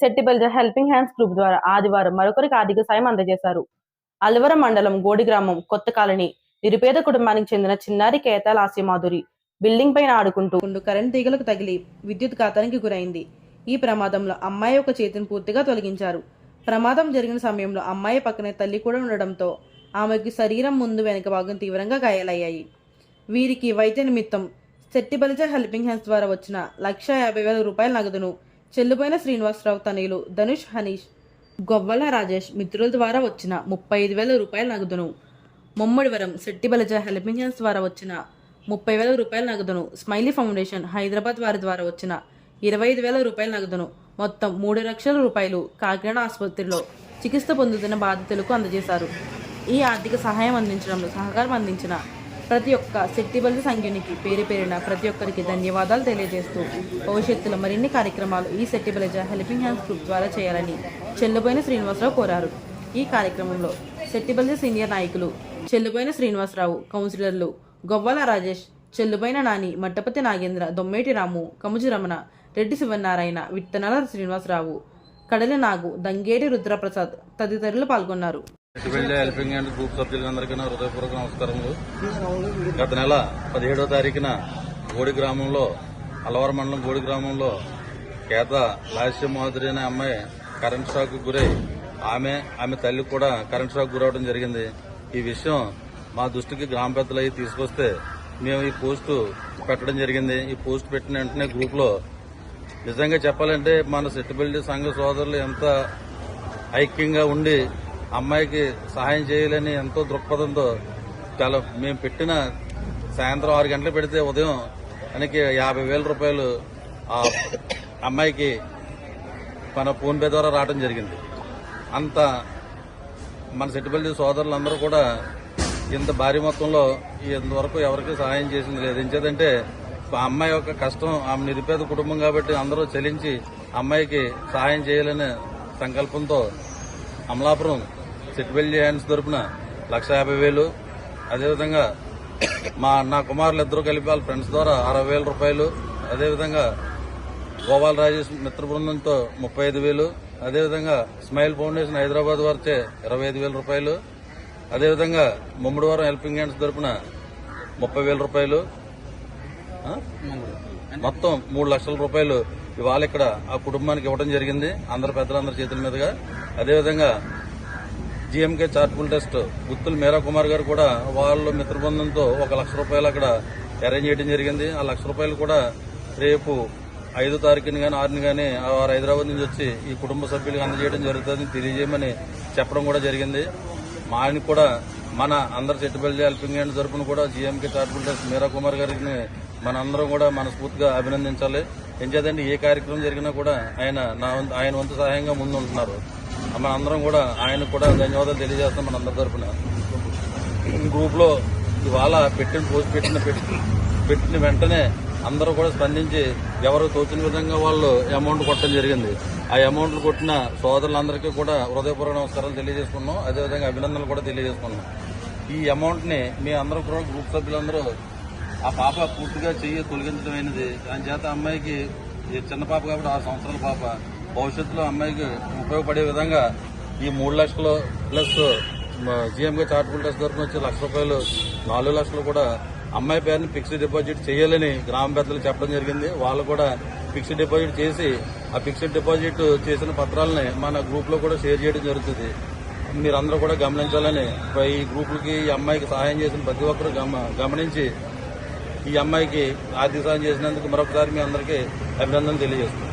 సెట్టిబెల్జ helping hands group ద్వారా ఆదివారం మరొకరికి ఆర్థిక సాయం అందజేశారు. అల్వరం మండలం గోడి గ్రామం కొత్త కాలనీ నిరుపేద కుటుంబానికి చెందిన చిన్నారి కేతాల్ ఆసిమాధురి బిల్డింగ్ పైన ఆడుకుంటూ ఉంటూ కరెంట్ తీగలకు తగిలి విద్యుత్ ఘాతానికి గురైంది. ఈ ప్రమాదంలో అమ్మాయి యొక్క చేతిని పూర్తిగా తొలగించారు. ప్రమాదం జరిగిన సమయంలో అమ్మాయి పక్కనే తల్లి కూడా ఉండడంతో ఆమెకి శరీరం ముందు వెనుక భాగం తీవ్రంగా గాయాలయ్యాయి. వీరికి వైద్య నిమిత్తం సెట్టిబలిజ హెల్పింగ్ హ్యాండ్స్ ద్వారా వచ్చిన లక్ష యాభై వేల రూపాయల నగదును చెల్లుపోయిన శ్రీనివాసరావు తనయులు ధనుష్ హనీష్ గొవ్వల రాజేష్ మిత్రుల ద్వారా వచ్చిన ముప్పై ఐదు వేల రూపాయల నగదును. ముమ్మడివరం సెట్టిబలిజ హెల్పింజన్స్ ద్వారా వచ్చిన ముప్పై వేల రూపాయల నగదును. స్మైలీ ఫౌండేషన్ హైదరాబాద్ వారి ద్వారా వచ్చిన ఇరవై ఐదు వేల రూపాయల నగదును. మొత్తం మూడు లక్షల రూపాయలు కాకినాడ ఆసుపత్రిలో చికిత్స పొందుతున్న బాధితులకు అందజేశారు. ఈ ఆర్థిక సహాయం అందించడంలో సహకారం అందించిన ప్రతి ఒక్క శక్తిబలి సంఘ్యునికి పేరు పేరిన ప్రతి ఒక్కరికి ధన్యవాదాలు తెలియజేస్తూ భవిష్యత్తులో మరిన్ని కార్యక్రమాలు ఈ శక్తిబలిజ హెల్పింగ్ హ్యాండ్స్ గ్రూప్ ద్వారా చేయాలని చెల్లుబోయిన శ్రీనివాసరావు కోరారు. ఈ కార్యక్రమంలో శెట్టిబలిజ సీనియర్ నాయకులు చెల్లుబోయిన శ్రీనివాసరావు కౌన్సిలర్లు గొవ్వల రాజేష్ చెల్లుబైన నాని మట్టపతి నాగేంద్ర దొమ్మేటి రాము కముజు రమణ రెడ్డి శివనారాయణ విత్తనాల శ్రీనివాసరావు కడలి నాగు దంగేటి రుద్రప్రసాద్ తదితరులు పాల్గొన్నారు. ఎటువంటి హెల్పింగ్ హ్యాండ్ గ్రూప్ సభ్యులందరికీ నా హృదయపూర్వక నమస్కారములు. గత నెల పదిహేడో తారీఖున గోడి గ్రామంలో అలవారు మండలం గోడి గ్రామంలో కేత లాస్య మాధురి అనే అమ్మాయి కరెంట్ షాక్ గురై ఆమె ఆమె తల్లి కూడా కరెంట్ షాక్ గురవడం జరిగింది. ఈ విషయం మా దృష్టికి గ్రామ పెద్దలు అయ్యి తీసుకొస్తే మేము ఈ పోస్టు పెట్టడం జరిగింది. ఈ పోస్ట్ పెట్టిన వెంటనే గ్రూప్లో నిజంగా చెప్పాలంటే మన సెటిబిలిటీ సంఘ సోదరులు ఎంత ఐక్యంగా ఉండి అమ్మాయికి సహాయం చేయాలని ఎంతో దృక్పథంతో చాలా మేము పెట్టిన సాయంత్రం ఆరు గంటలు పెడితే ఉదయం మనకి యాభై వేల రూపాయలు ఆ అమ్మాయికి మన ఫోన్పే ద్వారా రావడం జరిగింది. అంత మన సెట్టిపల్లి సోదరులందరూ కూడా ఇంత భారీ మొత్తంలో ఇంతవరకు ఎవరికి సహాయం చేసింది లేదు. ఎంచేదంటే అమ్మాయి యొక్క కష్టం ఆమె నిరుపేద కుటుంబం కాబట్టి అందరూ చెల్లించి అమ్మాయికి సహాయం చేయాలనే సంకల్పంతో అమలాపురం సెట్బెల్లి హ్యాండ్స్ తరపున లక్ష యాభై వేలు. అదేవిధంగా మా నా కుమారులు ఇద్దరు కలిపి వాళ్ళ ఫ్రెండ్స్ ద్వారా అరవై వేల రూపాయలు. అదేవిధంగా గోపాల రాజేష్ మిత్ర బృందంతో ముప్పై ఐదు వేలు. అదేవిధంగా స్మైల్ ఫౌండేషన్ హైదరాబాద్ వారిచే ఇరవై ఐదు వేల రూపాయలు. అదేవిధంగా ముమ్మడివారం హెల్పింగ్ హ్యాండ్స్ తరపున ముప్పై వేల రూపాయలు. మొత్తం మూడు లక్షల రూపాయలు ఇవాళ ఇక్కడ ఆ కుటుంబానికి ఇవ్వడం జరిగింది. అందరు పెద్దలందరి చేతుల మీదుగా. అదేవిధంగా GMK charitable trust Guttula Meera Kumar గారు కూడా వాళ్ళ మిత్రబృందంతో ఒక లక్ష రూపాయలు అక్కడ అరేంజ్ చేయడం జరిగింది. ఆ లక్ష రూపాయలు కూడా రేపు ఐదో తారీఖుని కానీ ఆరుని కానీ వారు హైదరాబాద్ నుంచి వచ్చి ఈ కుటుంబ సభ్యులకు అందజేయడం జరుగుతుందని తెలియజేయమని చెప్పడం కూడా జరిగింది. మా ఆయన కూడా మన అందరి చెట్టుబల్లి హెల్పింగ్ హ్యాండ్ తరపున కూడా GMK charitable trust Meera Kumar గారిని మనందరం కూడా మనస్ఫూర్తిగా అభినందించాలి. ఏం చేద్దండి ఏ కార్యక్రమం జరిగినా కూడా ఆయన నా ఆయన వంతు సహాయంగా ముందు ఉంటున్నారు మన అందరం కూడా ఆయన కూడా ధన్యవాదాలు తెలియజేస్తాం మన అందరి తరఫున గ్రూప్లో ఇవాళ పెట్టిన పోస్ట్ పెట్టిన పెట్టి- పెట్టిన వెంటనే అందరూ కూడా స్పందించి ఎవరు తోచిన విధంగా వాళ్ళు అమౌంట్ కొట్టడం జరిగింది. ఆ అమౌంట్లు కొట్టిన సోదరులందరికీ కూడా హృదయపూర్వక నమస్కారాలు తెలియజేసుకున్నాం. అదేవిధంగా అభినందనలు కూడా తెలియజేసుకున్నాం. ఈ అమౌంట్ని మీ అందరూ కూడా గ్రూప్ సభ్యులందరూ ఆ పాప పూర్తిగా చెయ్యి తొలగించడమైనది దాని చేత అమ్మాయికి ఈ చిన్న పాప కాబట్టి ఆరు సంవత్సరాల పాప. భవిష్యత్తులో అమ్మాయికి ఉపయోగపడే విధంగా ఈ మూడు లక్షలు ప్లస్ జీఎంగా చార్టబుల్ టెస్ట్ తరఫున వచ్చే లక్ష రూపాయలు నాలుగు లక్షలు కూడా అమ్మాయి పేరుని ఫిక్స్డ్ డిపాజిట్ చేయాలని గ్రామ పెద్దలు చెప్పడం జరిగింది. వాళ్ళు కూడా ఫిక్స్డ్ డిపాజిట్ చేసి ఆ ఫిక్స్డ్ డిపాజిట్ చేసిన పత్రాలని మన గ్రూప్లో కూడా షేర్ చేయడం జరుగుతుంది. మీరందరూ కూడా గమనించాలని ఈ గ్రూపులకి ఈ అమ్మాయికి సహాయం చేసిన ప్రతి ఒక్కరు గమ- గమనించి ఈ అమ్మాయికి ఆర్థిక సహాయం చేసినందుకు మరొకసారి మీ అందరికీ అభినందనలు తెలియజేస్తున్నాను.